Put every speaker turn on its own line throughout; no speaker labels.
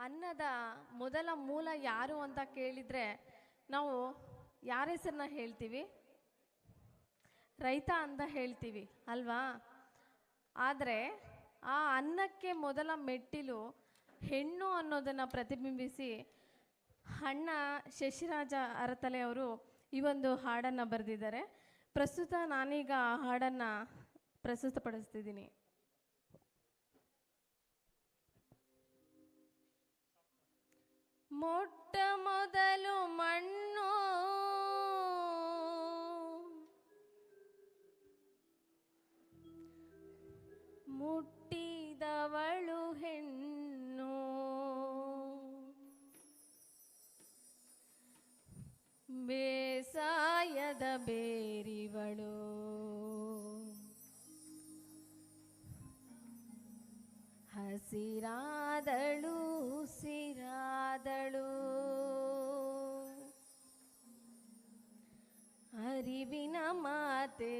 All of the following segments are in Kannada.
ಅನ್ನದ ಮೊದಲ ಮೂಲ ಯಾರು ಅಂತ ಕೇಳಿದರೆ ನಾವು ಯಾರ ಹೆಸರನ್ನ ಹೇಳ್ತೀವಿ? ರೈತ ಅಂತ ಹೇಳ್ತೀವಿ, ಅಲ್ವಾ? ಆದರೆ ಆ ಅನ್ನಕ್ಕೆ ಮೊದಲ ಮೆಟ್ಟಿಲು ಹೆಣ್ಣು ಅನ್ನೋದನ್ನು ಪ್ರತಿಬಿಂಬಿಸಿ ಅಣ್ಣ ಶಶಿರಾಜ ಅರತಲೆ ಅವರು ಈ ಒಂದು ಹಾಡನ್ನು ಬರೆದಿದ್ದಾರೆ. ಪ್ರಸ್ತುತ ನಾನೀಗ ಆ ಹಾಡನ್ನು ಪ್ರಸ್ತುತಪಡಿಸ್ತಿದ್ದೀನಿ. ಮೊಟ್ಟ ಮೊದಲು ಮಣ್ಣು. ಮುಟ್ಟಿದವಳು ಹೆಣ್ಣು. ಬೇಸಾಯದ ಬೇರಿವಳು ಅರಿವಿನ ಮಾತೆ.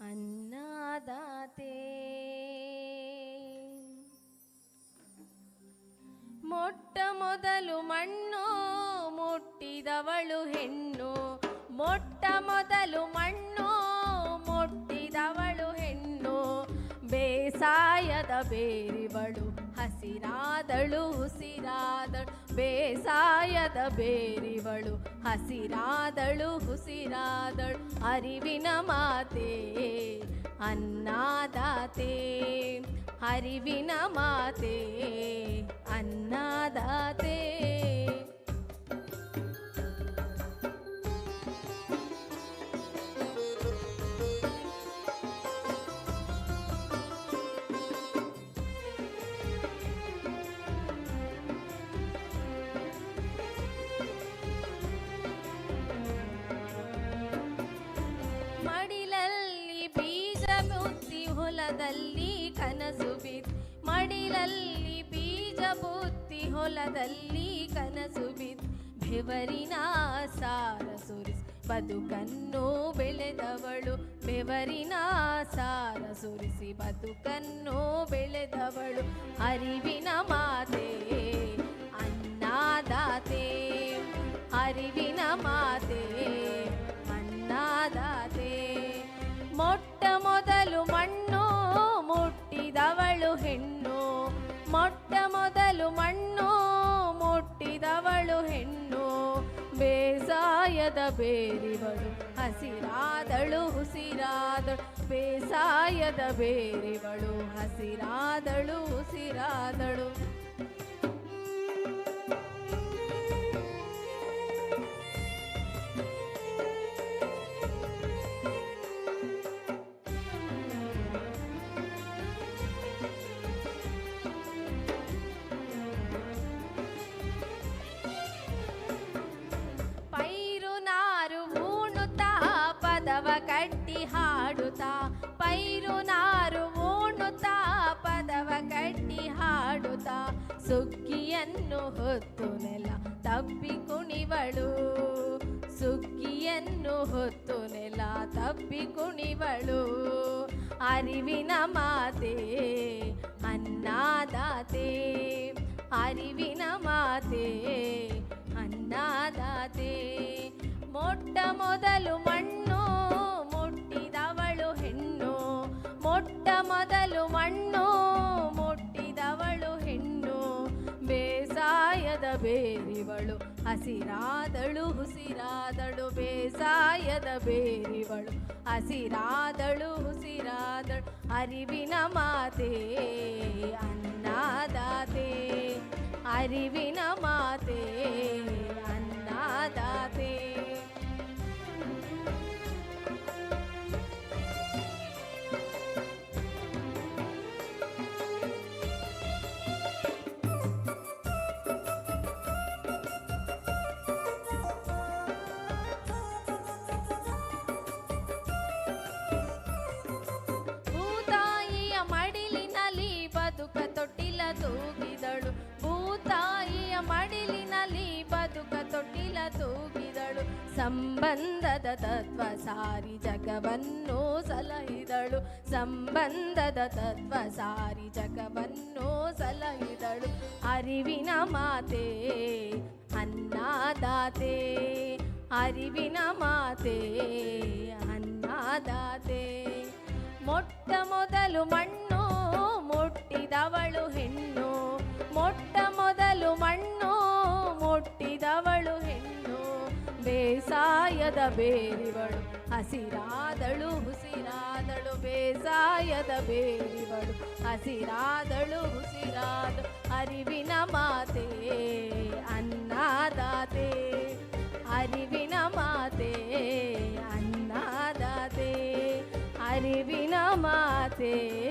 ಅನ್ನದಾತೆ. ಮೊಟ್ಟ ಮೊದಲು ಮಣ್ಣು, ಮುಟ್ಟಿದವಳು ಹೆಣ್ಣು. ಮೊಟ್ಟ ಮೊದಲು ಮಣ್ಣು, ಮುಟ್ಟಿದವಳು ಹೆಣ್ಣು. ಬೇಸಾಯದ ಬೇರಿವಳು ಹಸಿರಾದಳು ಹುಸಿರಾದಳು ಬೇಸಾಯದ ಬೇರಿವಳು. ಹಸಿರಾದಳು ಹುಸಿರಾದಳು ಅರಿವಿನ ಮಾತೆ ಅನ್ನದಾತೆ ಅರಿವಿನ ಮಾತೆ ಅನ್ನದಾತೆ. ಹೊಲದಲ್ಲಿ ಕನಸು ಬಿತ್, ಮಡಿಲಲ್ಲಿ ಬೀಜ ಬುತ್ತಿ, ಹೊಲದಲ್ಲಿ ಕನಸು ಬಿತ್. ಬೆವರಿನ ಸಾರ ಸುರಿಸಿ, ಬದುಕನ್ನು ಬೆಳೆದವಳು. ಬೆವರಿನ ಸಾರ ಸುರಿಸಿ, ಬದುಕನ್ನು ಬೆಳೆದವಳು. ಅರಿವಿನ ಮಾತೆ, ಅನ್ನದಾತೆ. ಅರಿವಿನ ಮಾತೆ. ಮೊಟ್ಟ ಮೊದಲು ಮಣ್ಣು ಮುಟ್ಟಿದವಳು ಹೆಣ್ಣು ಬೇಸಾಯದ ಬೇರಿವಳು ಹಸಿರಾದಳು ಉಸಿರಾದಳು ಬೇಸಾಯದ ಬೇರಿವಳು ಹಸಿರಾದಳು ಉಸಿರಾದಳು. ಕಟ್ಟಿ ಹಾಡುತ್ತಾ, ಪೈರು ನಾರು ಉಣ್ಣುತ್ತಾ ಪದವ ಕಟ್ಟಿ ಹಾಡುತ್ತಾ, ಸುಗ್ಗಿಯನ್ನು ಹೊತ್ತು ನೆಲ ತಪ್ಪಿ ಕುಣಿವಳು. ಸುಗ್ಗಿಯನ್ನು ಹೊತ್ತು ನೆಲ ತಪ್ಪಿ ಕುಣಿವಳು. ಅರಿವಿನ ಮಾತೆ, ಅನ್ನದಾತೆ, ಅರಿವಿನ ಮಾತೆ, ಅನ್ನದಾತೆ. ಮೊಟ್ಟ ಮೊದಲು ಬೇಸಾಯದ ಬೇರಿವಳು. ಹಸಿರಾದಳು ಉಸಿರಾದಳು ಬೇಸಾಯದ ಬೇರಿವಳು. ಹಸಿರಾದಳು ಹುಸಿರಾದಳು ಅರಿವಿನ ಮಾತೆ ಅನ್ನದಾತೆ. ಅರಿವಿನ ಮಾತೆ. ಸಂಬಂಧದ ತತ್ವ ಸಾರಿ ಜಗವನ್ನು ಸಲಹಿದಳು. ಸಂಬಂಧದ ತತ್ವ ಸಾರಿ ಜಗವನ್ನು ಸಲಹಿದಳು. ಅರಿವಿನ ಮಾತೆ, ಅನ್ನದಾತೆ, ಅರಿವಿನ ಮಾತೆ, ಅನ್ನದಾತೆ. ಮೊಟ್ಟ ಮೊದಲು ಮಣ್ಣು ಮುಟ್ಟಿದವಳು ಹೆಣ್ಣು, ಮೊಟ್ಟ ಮೊದಲು ಮಣ್ಣು ಬೇಸಾಯದ ಬೇರಿವಳು. ಹಸಿರಾದಳು ಹುಸಿರಾದಳು ಬೇಸಾಯದ ಬೇರಿವಳು. ಹಸಿರಾದಳು, ಉಸಿರಾದ ಅರಿವಿನ ಮಾತೆ, ಅನ್ನದಾತೆ. ಅರಿವಿನ ಮಾತೆ, ಅನ್ನದಾತೆ. ಅರಿವಿನ ಮಾತೆ.